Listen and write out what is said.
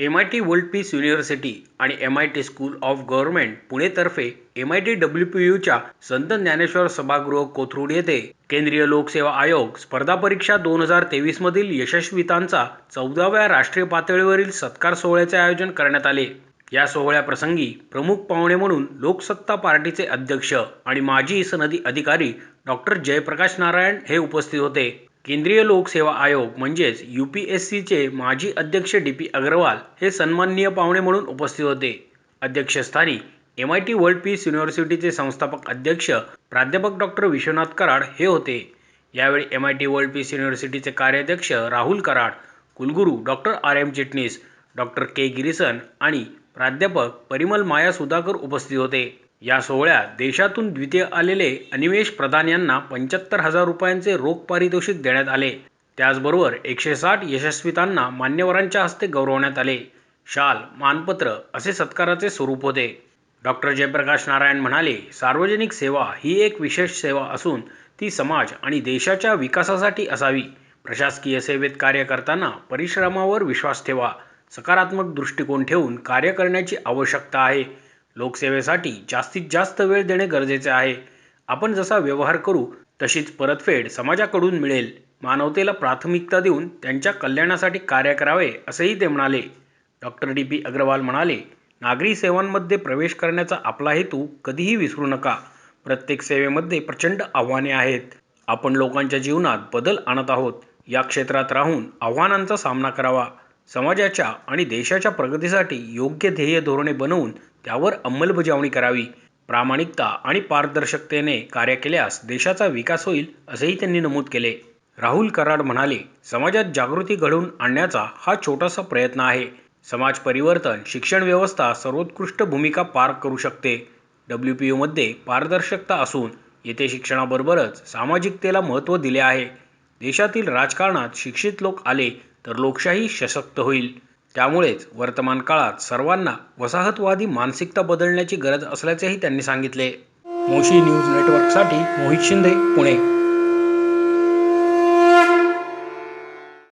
M I T world peace university आणि M I T school of government पुणेतर्फे M I T W P यूच्या Sant Dnyaneshwar सभागृह कोथरूड येथे केंद्रीय लोकसेवा आयोग स्पर्धा परीक्षा दोन हजार तेवीस मधील यशस्वितांचा चौदाव्या राष्ट्रीय पातळीवरील सत्कार सोहळ्याचे आयोजन करण्यात आले. या सोहळ्याप्रसंगी प्रमुख पाहुणे म्हणून लोकसत्ता पार्टीचे अध्यक्ष आणि माजी सनदी अधिकारी डॉक्टर जयप्रकाश नारायण हे उपस्थित होते. केंद्रीय लोकसेवा आयोग म्हणजेच यू पी एस सीचे माजी अध्यक्ष डी पी अग्रवाल हे सन्माननीय पाहुणे म्हणून उपस्थित होते. अध्यक्षस्थानी M I T world peace युनिव्हर्सिटीचे संस्थापक अध्यक्ष प्राध्यापक डॉक्टर विश्वनाथ कराड हे होते. यावेळी M I T world peace युनिव्हर्सिटीचे कार्याध्यक्ष राहुल कराड कुलगुरू doctor R M Chitnis doctor K Girisan आणि प्राध्यापक परिमल माया सुधाकर उपस्थित होते. या सोहळ्यात देशातून द्वितीय आलेले अनिमेश प्रधान यांना पंच्याहत्तर हजार रुपयांचे रोख पारितोषिक देण्यात आले. त्याचबरोबर एकशे साठ यशस्वितांना मान्यवरांच्या हस्ते गौरवण्यात आले. शाल मानपत्र असे सत्काराचे स्वरूप होते. डॉक्टर जयप्रकाश नारायण म्हणाले सार्वजनिक सेवा ही एक विशेष सेवा असून ती समाज आणि देशाच्या विकासासाठी असावी. प्रशासकीय सेवेत कार्य करताना परिश्रमावर विश्वास ठेवा. सकारात्मक दृष्टिकोन ठेवून कार्य करण्याची आवश्यकता आहे. लोकसेवेसाठी जास्तीत जास्त वेळ देणे गरजेचे आहे. आपण जसा व्यवहार करू तशीच परतफेड समाजाकडून मिळेल. मानवतेला प्राथमिकता देऊन त्यांच्या कल्याणासाठी कार्य करावे असेही ते म्हणाले. Doctor D. पी. अग्रवाल म्हणाले नागरी सेवांमध्ये प्रवेश करण्याचा आपला हेतू कधीही विसरू नका. प्रत्येक सेवेमध्ये प्रचंड आव्हाने आहेत. आपण लोकांच्या जीवनात बदल आणत आहोत. या क्षेत्रात राहून आव्हानांचा सामना करावा. समाजाच्या आणि देशाच्या प्रगतीसाठी योग्य ध्येय धोरणे बनवून त्यावर अंमलबजावणी करावी. प्रामाणिकता आणि पारदर्शकतेने कार्य केल्यास देशाचा विकास होईल असेही त्यांनी नमूद केले. राहुल कराड म्हणाले समाजात जागृती घडवून आणण्याचा हा छोटासा प्रयत्न आहे. समाज परिवर्तन शिक्षण व्यवस्था सर्वोत्कृष्ट भूमिका पार करू शकते. डब्ल्यू पी यूमध्ये पारदर्शकता असून येथे शिक्षणाबरोबरच सामाजिकतेला महत्त्व दिले आहे. देशातील राजकारणात शिक्षित लोक आले तर लोकशाही सशक्त होईल. त्यामुळेच वर्तमान काळात सर्वांना वसाहतवादी मानसिकता बदलण्याची गरज असल्याचेही त्यांनी सांगितले. मोशी न्यूज नेटवर्कसाठी मोहित शिंदे पुणे.